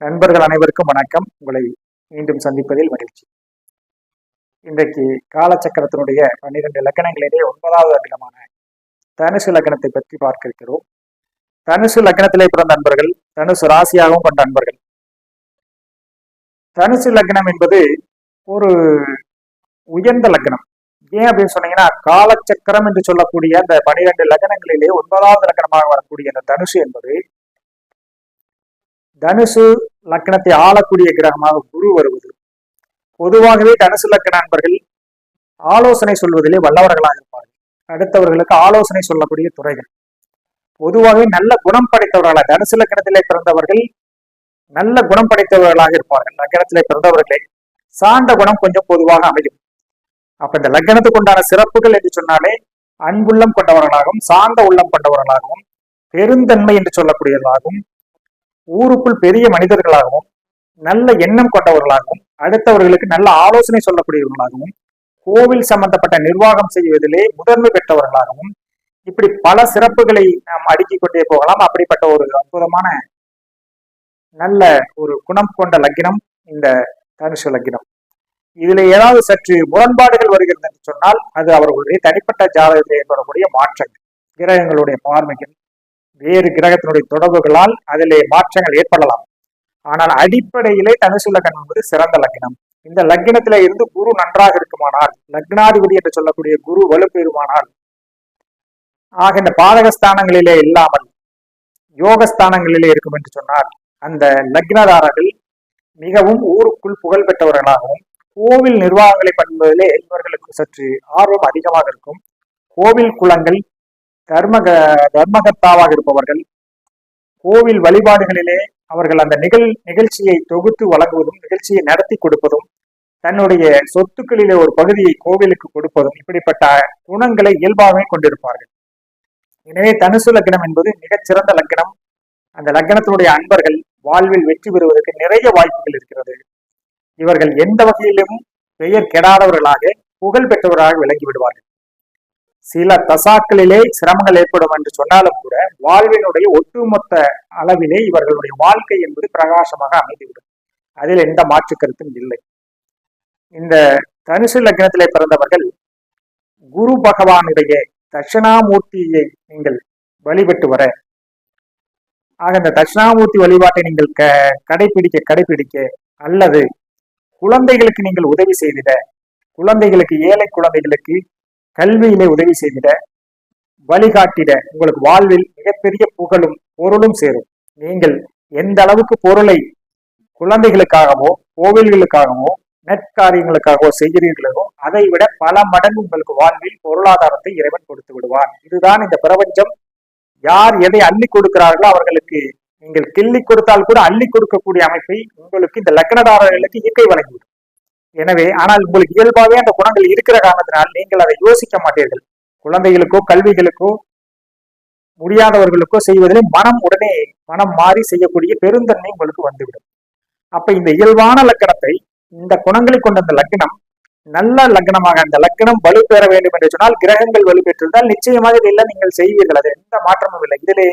நண்பர்கள் அனைவருக்கும் வணக்கம். உங்களை மீண்டும் சந்திப்பதில் மகிழ்ச்சி. இன்றைக்கு காலச்சக்கரத்தினுடைய பன்னிரண்டு லக்கணங்களிலே ஒன்பதாவது அகிலமான தனுசு லக்னத்தை பற்றி பார்க்க இருக்கிறோம். தனுசு லக்னத்திலே பிறந்த அன்பர்கள் தனுசு ராசியாகவும் கொண்ட அன்பர்கள் தனுசு லக்னம் என்பது ஒரு உயர்ந்த லக்னம் ஏன் அப்படின்னு சொன்னீங்கன்னா காலச்சக்கரம் என்று சொல்லக்கூடிய அந்த பனிரெண்டு லக்னங்களிலே ஒன்பதாவது லக்கணமாக வரக்கூடிய அந்த தனுசு என்பது தனுசு லக்கணத்தை ஆளக்கூடிய கிரகமாக குரு வருவது. பொதுவாகவே தனுசு லக்கண நண்பர்கள் ஆலோசனை சொல்வதிலே வல்லவர்களாக இருப்பார்கள். அடுத்தவர்களுக்கு ஆலோசனை சொல்லக்கூடிய துறைகள். பொதுவாகவே நல்ல குணம் படைத்தவர்களாக தனுசு லக்கணத்திலே பிறந்தவர்கள் நல்ல குணம் படைத்தவர்களாக இருப்பார்கள். லக்கணத்திலே பிறந்தவர்களே சார்ந்த குணம் கொஞ்சம் பொதுவாக அமையும். அப்ப இந்த லக்கணத்துக்கு உண்டான சிறப்புகள் என்று சொன்னாலே அன்புள்ளம் கொண்டவர்களாகவும் சார்ந்த உள்ளம் கொண்டவர்களாகவும் பெருந்தன்மை என்று சொல்லக்கூடியதாகவும் ஊருக்குள் பெரிய மனிதர்களாகவும் நல்ல எண்ணம் கொண்டவர்களாகவும் அடுத்தவர்களுக்கு நல்ல ஆலோசனை சொல்லக்கூடியவர்களாகவும் கோவில் சம்பந்தப்பட்ட நிர்வாகம் செய்வதிலே முதன்மை பெற்றவர்களாகவும் இப்படி பல சிறப்புகளை நாம் அடுக்கிக் கொண்டே போகலாம். அப்படிப்பட்ட ஒரு அற்புதமான நல்ல ஒரு குணம் கொண்ட லக்கினம் இந்த தனுஷ லக்கினம். இதுல ஏதாவது சற்று முரண்பாடுகள் வருகிறது என்று சொன்னால் அது அவர்களுடைய தனிப்பட்ட ஜாதகத்தில் ஏற்படக்கூடிய மாற்றங்கள் கிரகங்களுடைய பார்மைகள் வேறு கிரகத்தினுடைய தொடர்புகளால் அதிலே மாற்றங்கள் ஏற்படலாம். ஆனால் அடிப்படையிலே தனுசு லக்னம் என்பது சிறந்த லக்னம் இந்த லக்னத்தில இருந்து குரு நன்றாக இருக்குமானால் லக்னாதிபதி என்று சொல்லக்கூடிய குரு வலுப்பெறுமானால் ஆக இந்த பாதகஸ்தானங்களிலே இல்லாமல் யோகஸ்தானங்களிலே இருக்கும் என்று சொன்னால் அந்த லக்னதாரர்கள் மிகவும் ஊருக்குள் புகழ் பெற்றவர்களாகவும் கோவில் நிர்வாகங்களை பண்ணுவதிலே இவர்களுக்கு சற்று ஆர்வம் அதிகமாக இருக்கும். கோவில் குளங்கள் தர்மக தர்மகர்த்தாவாக இருப்பவர்கள் கோவில் வழிபாடுகளிலே அவர்கள் அந்த நிகழ் நிகழ்ச்சியை தொகுத்து வழங்குவதும் நிகழ்ச்சியை நடத்தி கொடுப்பதும் தன்னுடைய சொத்துக்களிலே ஒரு பகுதியை கோவிலுக்கு கொடுப்பதும் இப்படிப்பட்ட குணங்களை இயல்பாகவே கொண்டிருப்பார்கள். எனவே தனுசு லக்னம் என்பது மிகச்சிறந்த லக்னம். அந்த லக்னத்தினுடைய அன்பர்கள் வாழ்வில் வெற்றி பெறுவதற்கு நிறைய வாய்ப்புகள் இருக்கிறது. இவர்கள் எந்த வகையிலும் பெயர் கெடாதவர்களாக புகழ் பெற்றவர்களாக விளங்கி விடுவார்கள். சில தசாக்களிலே சிரமங்கள் ஏற்படும் என்று சொன்னாலும் கூட வாழ்வினுடைய ஒட்டுமொத்த அளவிலே இவர்களுடைய வாழ்க்கை என்பது பிரகாசமாக அமைந்துவிடும். அதில் எந்த மாற்று கருத்தும் இல்லை. இந்த தனுசு லக்னத்திலே பிறந்தவர்கள் குரு பகவானுடைய தட்சிணாமூர்த்தியை நீங்கள் வழிபட்டு வர ஆக இந்த தட்சிணாமூர்த்தி வழிபாட்டை நீங்கள் க கடைபிடிக்க கடைபிடிக்க அல்லது குழந்தைகளுக்கு நீங்கள் உதவி செய்திட குழந்தைகளுக்கு ஏழை குழந்தைகளுக்கு கல்வியிலே உதவி செய்திட வழிகாட்டிட உங்களுக்கு வாழ்வில் மிகப்பெரிய புகழும் பொருளும் சேரும். நீங்கள் எந்த அளவுக்கு பொருளை குழந்தைகளுக்காகவோ கோவில்களுக்காகவோ நெற்காரியங்களுக்காகவோ செய்கிறீர்களோ அதை விட பல மடங்கு உங்களுக்கு வாழ்வில் பொருளாதாரத்தை இறைவன் கொடுத்து விடுவார் இதுதான் இந்த பிரபஞ்சம். யார் எதை அள்ளி கொடுக்கிறார்களோ அவர்களுக்கு நீங்கள் கிள்ளி கொடுத்தால் கூட அள்ளி கொடுக்கக்கூடிய அமைப்பை உங்களுக்கு இந்த லக்னதாரர்களுக்கு இயற்கை வழங்கிவிடும் எனவே ஆனால் உங்களுக்கு இயல்பாகவே அந்த குணங்கள் இருக்கிற காரணத்தினால் நீங்கள் அதை யோசிக்க மாட்டீர்கள். குழந்தைகளுக்கோ கல்விகளுக்கோ முடியாதவர்களுக்கோ செய்வதிலே மனம் உடனே மனம் மாறி செய்யக்கூடிய பெருந்தன்மை உங்களுக்கு வந்துவிடும். அப்ப இந்த இயல்பான லக்கணத்தை இந்த குணங்களை கொண்ட அந்த லக்னம் நல்ல லக்னமாக அந்த லக்னம் வலுப்பெற வேண்டும் என்று சொன்னால் கிரகங்கள் வலுப்பெற்றிருந்தால் நிச்சயமாக இதெல்லாம் நீங்கள் செய்வீர்கள். அது எந்த மாற்றமும் இல்லை. இதிலே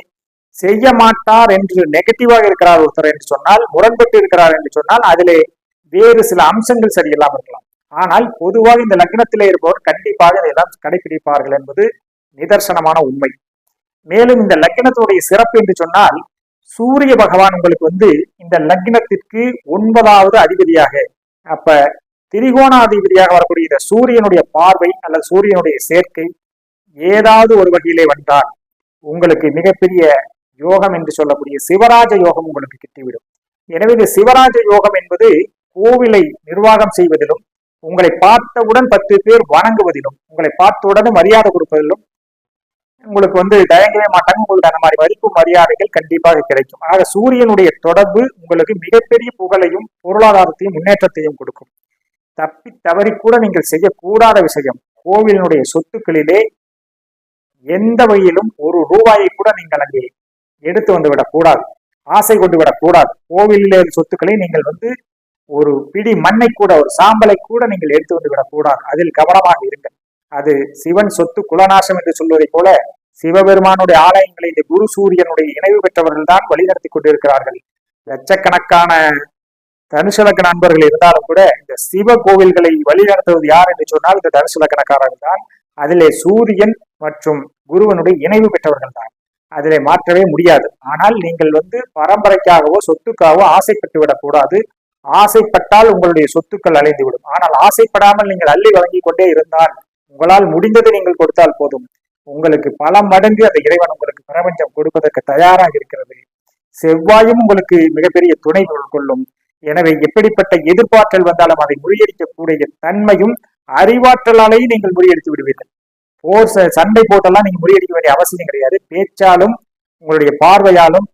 செய்ய மாட்டார் என்று நெகட்டிவாக இருக்கிறார் ஒருத்தர் என்று சொன்னால் முரண்பட்டு இருக்கிறார் என்று சொன்னால் அதிலே வேறு சில அம்சங்கள் சரியில்லாமல் இருக்கலாம். ஆனால் பொதுவாக இந்த லக்னத்திலே இருப்பவர் கண்டிப்பாக இதையெல்லாம் கடைபிடிப்பார்கள் என்பது நிதர்சனமான உண்மை. மேலும் இந்த லக்னத்துடைய சிறப்பு என்று சொன்னால் சூரிய பகவான் உங்களுக்கு வந்து இந்த லக்னத்திற்கு ஒன்பதாவது அதிபதியாக அப்ப திரிகோணாதிபதியாக வரக்கூடிய இந்த சூரியனுடைய பார்வை அல்லது சூரியனுடைய சேர்க்கை ஏதாவது ஒரு வகையிலே வந்தால் உங்களுக்கு மிகப்பெரிய யோகம் என்று சொல்லக்கூடிய சிவராஜ யோகம் உங்களுக்கு கிட்டிவிடும். எனவே இந்த சிவராஜ யோகம் என்பது கோவிலை நிர்வாகம் செய்வதிலும் உங்களை பார்த்தவுடன் பத்து பேர் வணங்குவதிலும் உங்களை பார்த்தவுடனும் மரியாதை கொடுப்பதிலும் உங்களுக்கு வந்து தயங்கவே மாட்டாங்க. உங்களுக்கு அந்த மாதிரி மதிப்பு மரியாதைகள் கண்டிப்பாக கிடைக்கும். ஆக சூரியனுடைய தொடர்பு உங்களுக்கு மிகப்பெரிய புகழையும் பொருளாதாரத்தையும் முன்னேற்றத்தையும் கொடுக்கும். தப்பி தவறி கூட நீங்கள் செய்யக்கூடாத விஷயம் கோவிலினுடைய சொத்துக்களிலே எந்த வகையிலும் ஒரு ரூபாயை கூட நீங்கள் அங்கே எடுத்து வந்து விடக்கூடாது. ஆசை கொண்டு விடக்கூடாது. கோவிலில் சொத்துக்களை நீங்கள் வந்து ஒரு பிடி மண்ணை கூட ஒரு சாம்பலை கூட நீங்கள் எடுத்து வந்து விடக்கூடாது. அதில் கவனமாக இருங்கள். அது சிவன் சொத்து குலநாசம் என்று சொல்வதை போல சிவபெருமானுடைய ஆலயங்களை இந்த குரு சூரியனுடைய இணைவு பெற்றவர்கள் தான் வழிநடத்தி கொண்டிருக்கிறார்கள். லட்சக்கணக்கான தனுசலக்க நண்பர்கள் இருந்தாலும் கூட இந்த சிவ கோவில்களை வழிநடத்துவது யார் என்று சொன்னால் இந்த தனுசலக்கணக்காரர்கள் தான். அதிலே சூரியன் மற்றும் குருவனுடைய இணைவு பெற்றவர்கள் தான். அதிலே மாற்றவே முடியாது. ஆனால் நீங்கள் வந்து பரம்பரைக்காகவோ சொத்துக்காகவோ ஆசைப்பட்டு விடக்கூடாது. ஆசைப்பட்டால் உங்களுடைய சொத்துக்கள் அலைந்துவிடும் ஆனால் ஆசைப்படாமல் நீங்கள் அள்ளி வழங்கி கொண்டே இருந்தால் உங்களால் முடிந்ததை நீங்கள் கொடுத்தால் போதும். உங்களுக்கு பல மடங்கு அந்த இறைவன் உங்களுக்கு பிரபஞ்சம் கொடுப்பதற்கு தயாராக இருக்கிறது. செவ்வாயும் உங்களுக்கு மிகப்பெரிய துணை கொள்ளும். எனவே எப்படிப்பட்ட எதிர்பார்த்தல் வந்தாலும் அதை முறியடிக்கக்கூடிய தன்மையும் அறிவாற்றலாலேயும் நீங்கள் முறியடித்து விடுவீர்கள். போர் சண்டை போட்டெல்லாம் நீங்க முறியடிக்க வேண்டிய அவசியம் கிடையாது. பேச்சாலும் உங்களுடைய பார்வையாலும்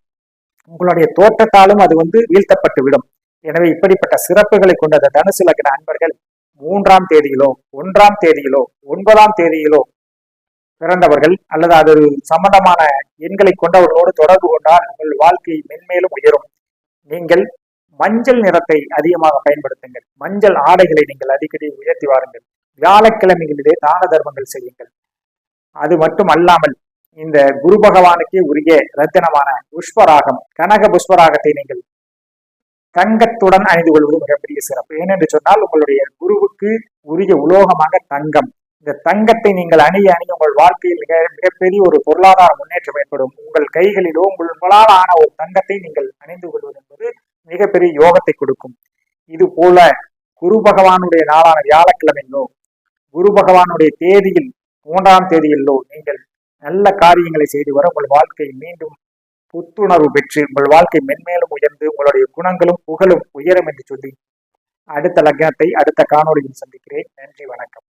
உங்களுடைய தோற்றத்தாலும் அது வந்து வீழ்த்தப்பட்டு விடும் எனவே இப்படிப்பட்ட சிறப்புகளை கொண்ட அந்த தனுசு லக்ன அன்பர்கள் மூன்றாம் தேதியிலோ ஒன்றாம் தேதியிலோ ஒன்பதாம் தேதியிலோ பிறந்தவர்கள் அல்லது அது சம்பந்தமான எண்களை கொண்டவர்களோடு தொடர்பு கொண்டால் உங்கள் வாழ்க்கை மென்மேலும் உயரும். நீங்கள் மஞ்சள் நிறத்தை அதிகமாக பயன்படுத்துங்கள். மஞ்சள் ஆடைகளை நீங்கள் அடிக்கடி உயர்த்தி வாருங்கள். வியாழக்கிழமைகளிலே தான தர்மங்கள் செய்யுங்கள். அது மட்டும் அல்லாமல் இந்த குரு பகவானுக்கே உரிய ரத்தினமான புஷ்பராகம் கனக புஷ்பராகத்தை நீங்கள் தங்கத்துடன் அணிந்து கொள்வது மிகப்பெரிய சிறப்பு. ஏனென்று சொன்னால் உங்களுடைய குருவுக்கு உரிய உலோகமாக தங்கம். இந்த தங்கத்தை நீங்கள் அணிய அணிய உங்கள் வாழ்க்கையில் மிக மிகப்பெரிய ஒரு பொருளாதார முன்னேற்றம் ஏற்படும். உங்கள் கைகளிலோ உங்களால் ஆன ஒரு தங்கத்தை நீங்கள் அணிந்து கொள்வது என்பது மிகப்பெரிய யோகத்தை கொடுக்கும். இது போல குரு பகவானுடைய நாளான வியாழக்கிழமையிலோ குரு பகவானுடைய தேதியில் மூன்றாம் தேதியிலோ நீங்கள் நல்ல காரியங்களை செய்து வர உங்கள் வாழ்க்கை மீண்டும் புத்துணர்வு பெற்று உங்கள் வாழ்க்கை மென்மேலும் உயர்ந்து உங்களுடைய குணங்களும் புகழும் உயரும் என்று சொல்லி அடுத்த லக்னத்தை அடுத்த காணொலியில் சந்திக்கிறேன். நன்றி வணக்கம்.